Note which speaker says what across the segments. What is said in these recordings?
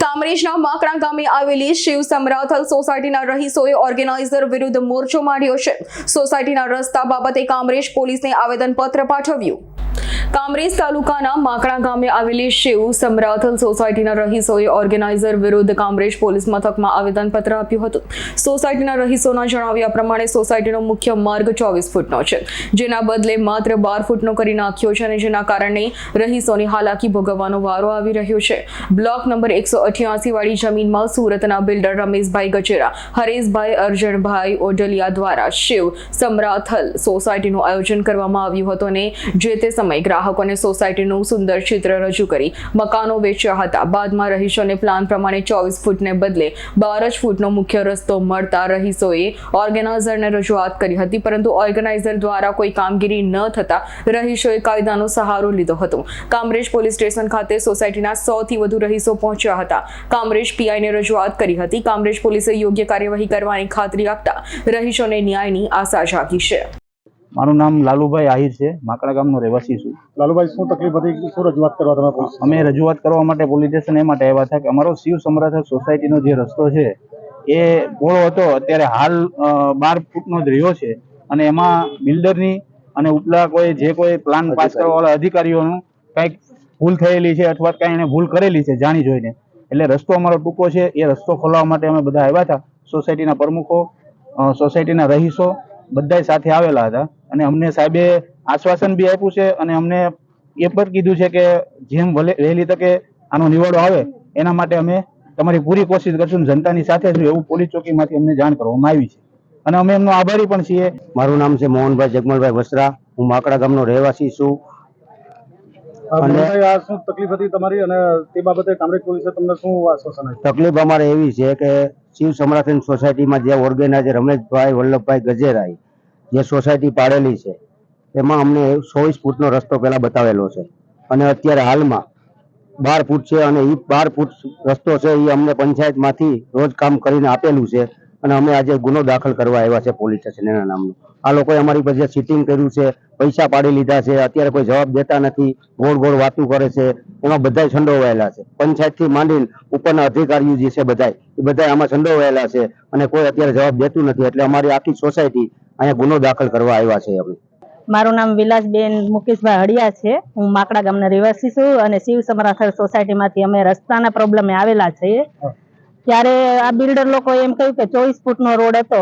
Speaker 1: કામરેજના માકડા ગામે આવેલી શિવ સમરાથલ સોસાયટીના રહીશોએ ઓર્ગેનાઇઝર વિરુદ્ધ મોરચો માંડ્યો છે. સોસાયટીના રસ્તા બાબતે કામરેજ પોલીસને આવેદનપત્ર પાઠવ્યું. કામરેજ તાલુકાના માકડા ગામે આવેલી શિવ સમરાથલ સોસાયટીના રહીશોએ ઓર્ગેનાઇઝર વિરુદ્ધ કામરેજ પોલીસ મથકમાં આવેદનપત્ર આપ્યું હતું. સોસાયટીના રહીશોના જણાવ્યા પ્રમાણે સોસાયટીનો મુખ્ય માર્ગ ચોવીસ ફૂટનો છે, જેના બદલે માત્ર બાર ફૂટનો કરી નાખ્યો છે અને જેના કારણે રહીશોની હાલાકી ભોગવવાનો વારો આવી રહ્યો છે. બ્લોક નંબર એકસો વાળી જમીનમાં સુરતના બિલ્ડર રમેશભાઈ ગજેરા, હરેશભાઈ અર્જણભાઈ ઓડલિયા દ્વારા શિવ સમરાથલ સોસાયટીનું આયોજન કરવામાં આવ્યું હતું અને જે તે સમયે ગ્રાહકોને સોસાયટીનું સુંદર ચિત્ર રજૂ કરી. મકાનો વેચ્યા હતા. બાદમાં રહીશોને પ્લાન પ્રમાણે ચોવીસ ફૂટને બદલે બાર જ ફૂટનો મુખ્ય રસ્તો મળતા રહીશોએ ઓર્ગેનાઇઝરને રજૂઆત કરી હતી. પરંતુ ઓર્ગેનાઇઝર દ્વારા કોઈ કામગીરી ન થતા રહીશોએ કાયદાનો સહારો લીધો હતો. કામરેજ પોલીસ સ્ટેશન ખાતે સોસાયટીના સૌથી વધુ રહીશો પહોંચ્યા હતા. કામરેજ પીઆઈને રજૂઆત કરી હતી. કામરેજ પોલીસે યોગ્ય કાર્યવાહી કરવાની ખાતરી આપતા રહીશોને ન્યાયની આશા જાગી છે.
Speaker 2: મારું નામ લાલુભાઈ આહિર છે. માકડા ગામનો રહેવાસી છું.
Speaker 3: લાલુભાઈ શું તકલીફ હતી? શું રજૂઆત કરવા તમે
Speaker 2: અમે રજૂઆત કરવા માટે પોલીસ સ્ટેશન એ માટે આવ્યા હતા કે અમારો શિવ સમરાથ સોસાયટીનો જે રસ્તો છે એ પોળો હતો. અત્યારે હાલ બાર ફૂટનો જ રહ્યો છે અને એમાં બિલ્ડરની અને ઉપલા કોઈ જે કોઈ પ્લાન પાસ કરવાવાળા અધિકારીઓનું કંઈક ભૂલ થયેલી છે અથવા કાંઈ એને ભૂલ કરેલી છે જાણી જોઈને. એટલે રસ્તો અમારો ટૂંકો છે. એ રસ્તો ખોલાવવા માટે અમે બધા આવ્યા હતા. સોસાયટીના પ્રમુખો સોસાયટીના રહીશો બધા સાથે આવેલા હતા. અને અમને સાહેબે આશ્વાસન બી આપ્યું છે અને અમને એ પણ કીધું છે કે જેમ વહેલી તકે આનો નિવાડો આવે એના માટે અમે તમારી પૂરી કોશિશ કરશું જનતાની સાથે છું એવું પોલીસ ચોકીમાંથી અમને જાણ કરવામાં આવી છે. અને અમે એમનો આભારી પણ છીએ.
Speaker 4: મારું નામ છે મોહનભાઈ જગમલભાઈ વસ્ત્રા. હું માકડા ગામનો રહેવાસી છું.
Speaker 3: આ શું તકલીફ હતી તમારી અને તે બાબતે કામરેજ પોલીસે તમને શું
Speaker 4: તકલીફ અમારે એવી છે કે શિવ સમરાથન સોસાયટીમાં જે ઓર્ગેનાઇઝર રમેશભાઈ વલ્લભભાઈ ગજેરાઈ જે સોસાયટી પાડેલી છે, એમાં અમને ચોવીસ ફૂટનો રસ્તો પહેલાં બતાવેલો છે. અને અત્યારે હાલમાં બાર ફૂટ છે અને એ બાર ફૂટ રસ્તો છે એ અમને પંચાયતમાંથી રોજ કામ કરીને આપેલું છે. અને અમે આજે ગુનો દાખલ કરવા આવ્યા છે પોલીસ સ્ટેશન એના નામનો. આ લોકોએ અમારી જે ચીટિંગ કર્યું છે, પૈસા પાડી લીધા છે, અત્યારે કોઈ જવાબ દેતા નથી, ગોળ ગોળ વાતું કરે છે, એમાં બધા સંડોવાયેલા છે. પંચાયતથી માંડીને ઉપરના અધિકારીઓ જે છે બધા એ બધા આમાં સંડોવાયેલા છે અને કોઈ અત્યારે જવાબ દેતું નથી. એટલે અમારી આખી સોસાયટી અહીંયા ગુનો દાખલ કરવા આવ્યા છે અમે.
Speaker 5: મારું નામ વિલાસબેન મુકેશભાઈ હળિયા છે. હું માકડા ગામના રહેવાસી છું અને શિવ સમરાથર સોસાયટીમાંથી અમે રસ્તાના પ્રોબ્લેમે આવેલા છીએ. ત્યારે આ બિલ્ડર લોકો એમ કહ્યું કે ચોવીસ ફૂટનો રોડ હતો,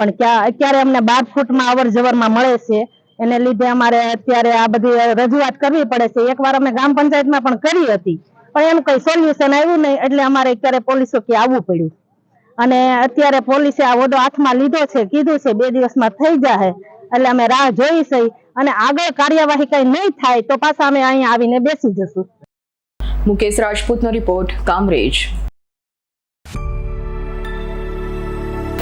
Speaker 5: પણ અત્યારે અમને બાર ફૂટમાં અવર જવરમાં મળે છે. એને લીધે અમારે અત્યારે આ બધી રજૂઆત કરવી પડે છે. એકવાર અમે ગ્રામ પંચાયતમાં પણ કરી હતી, પણ એમ કઈ સોલ્યુશન આવ્યું નહીં, એટલે અમારે અત્યારે પોલીસો કે આવવું પડ્યું. અને અત્યારે પોલીસે આ હોદ્દો હાથમાં લીધો છે, કીધું છે, બે દિવસમાં થઈ જાય એટલે અમે રાહ જોઈ છે. અને આગળ કાર્યવાહી કઈ નહીં થાય, તો પાછા અમે અહીંયા આવીને બેસી જશું.
Speaker 1: મુકેશ રાજપૂતનો રિપોર્ટ, કામરેજ.